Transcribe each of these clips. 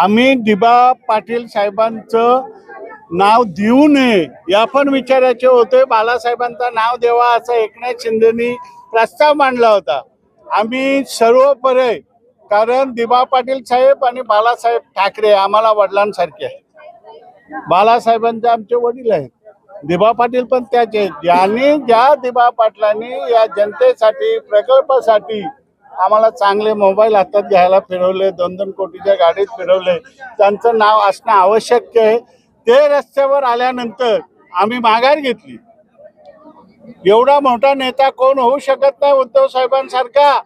आम्ही दिबा पाटील साहेबांचं नाव देऊ नये या पण विचाराचे होते बालासाहेबांचं नाव देवा असं एकनाथ शिंदेनी प्रस्ताव मांडला होता. आम्ही सर्वपरे कारण दिबा पाटील साहेब आणि बालासाहेब ठाकरे आम्हाला वडिलांसारखे आहे बालासाहेबांचे आमचे वडील आहेत. दिबा पाटील पण त्याचे आहेत. ज्यांनी ज्या दिबा पाटलांनी या जनतेसाठी प्रकल्पासाठी आम्हाला चांगले मोबाईल हातात घ्यायला फिरवले दोन दोन कोटीच्या गाडीत फिरवले. त्यांचं नाव असणं आवश्यक आहे. ते रस्त्यावर आल्यानंतर आम्ही माघार घेतली. एवढा मोठा नेता कोण होऊ शकत नाही उद्धव साहेबांसारखा.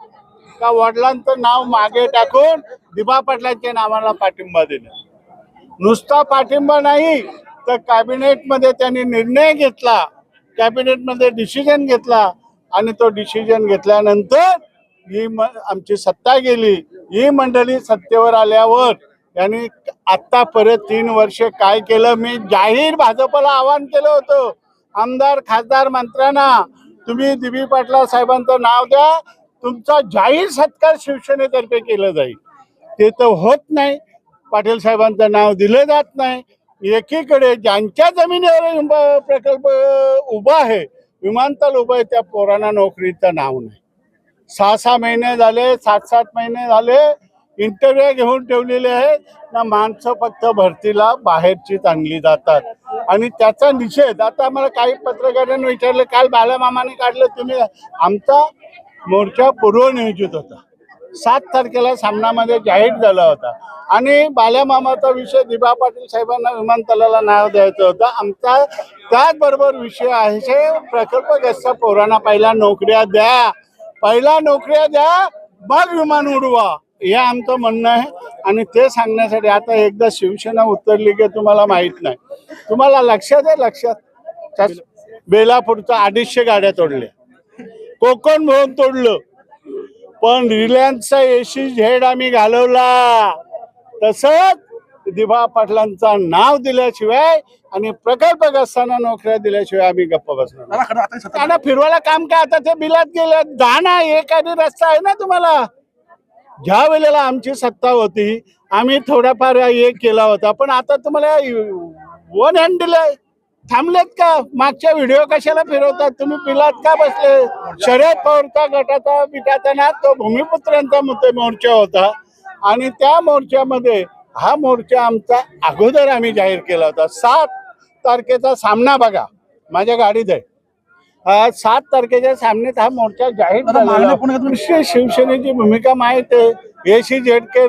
का वडिलांचं नाव मागे टाकून दिबा पाटलांच्या नावाला पाठिंबा देणं नुसता पाठिंबा नाही तर कॅबिनेटमध्ये त्यांनी निर्णय घेतला. कॅबिनेटमध्ये डिसिजन घेतला आणि तो डिसिजन घेतल्यानंतर ही आमची सत्ता गेली ही मंडळी सत्तेवर आल्यावर यांनी आत्ता परत तीन वर्ष काय केलं मी जाहीर भाजपला आवाहन केलं होतं. आमदार खासदार मंत्र्यांना तुम्ही दिबी पाटला साहेबांचं नाव द्या तुमचा जाहीर सत्कार शिवसेनेतर्फे केलं जाईल. ते तर होत नाही. पाटील साहेबांचं नाव दिलं जात नाही. एकीकडे ज्यांच्या जमिनीवर प्रकल्प उभा आहे विमानतळ उभं आहे त्या पोरांना नोकरीचं नाव नाही. सहा सहा महिने झाले सात सात महिने झाले इंटरव्ह्यू घेऊन ठेवलेले आहेत. ना माणसं फक्त भरतीला बाहेरचीच आणली जातात. आणि त्याचा निषेध आता मला काही पत्रकारांनी विचारलं काल बालामामाने काढलं तुम्ही आमचा मोर्चा पूर्वनियोजित होता. सात तारखेला सामनामध्ये जाहीर झाला होता. आणि बाल्यामामाचा विषय दिबा पाटील साहेबांना विमानतळाला नाव द्यायचं होतं. आमचा त्याचबरोबर विषय आहे प्रकल्पग्रस्त पोरांना पहिला नोकऱ्या द्या. पहिला नोकऱ्या द्या मग विमान उडवा. हे आमचं म्हणणं आहे. आणि ते सांगण्यासाठी आता एकदा शिवसेना उतरली की तुम्हाला माहीत नाही. तुम्हाला लक्षात आहे लक्षात? त्या बेलापूरचा अडीचशे गाड्या तोडल्या. कोकण भवन तोडलं. पण रिलायन्सचा एसी झेड आम्ही घालवला. तसंच दिभा पाटलांचं नाव दिल्याशिवाय आणि प्रकल्पग्रस्तांना नोकऱ्या दिल्याशिवाय आम्ही गप्प बसणार त्यांना फिरवायला काम काय? आता ते बिलात गेले जा ना एखादी रस्ता आहे ना तुम्हाला? ज्या वेळेला आमची सत्ता होती आम्ही थोडाफार एक केला होता पण आता तुम्हाला वन हँड दिलंय. थांबलेत का? मागच्या व्हिडिओ कशाला फिरवतात? तुम्ही बिलात का बसले? शरद पवारचा गटाचा बिटाचा ना तो भूमिपुत्रांचा मोर्चा होता. आणि त्या मोर्चामध्ये हा मोर्चा आमचा अगोदर आम्ही जाहीर केला होता. सात तारखेचा सामना बघा. माझ्या गाडीत आहे. सात तारखेच्या सामन्यात हा मोर्चा जाहीर विशेष शिवसेनेची भूमिका माहीत आहे. एसी झेड के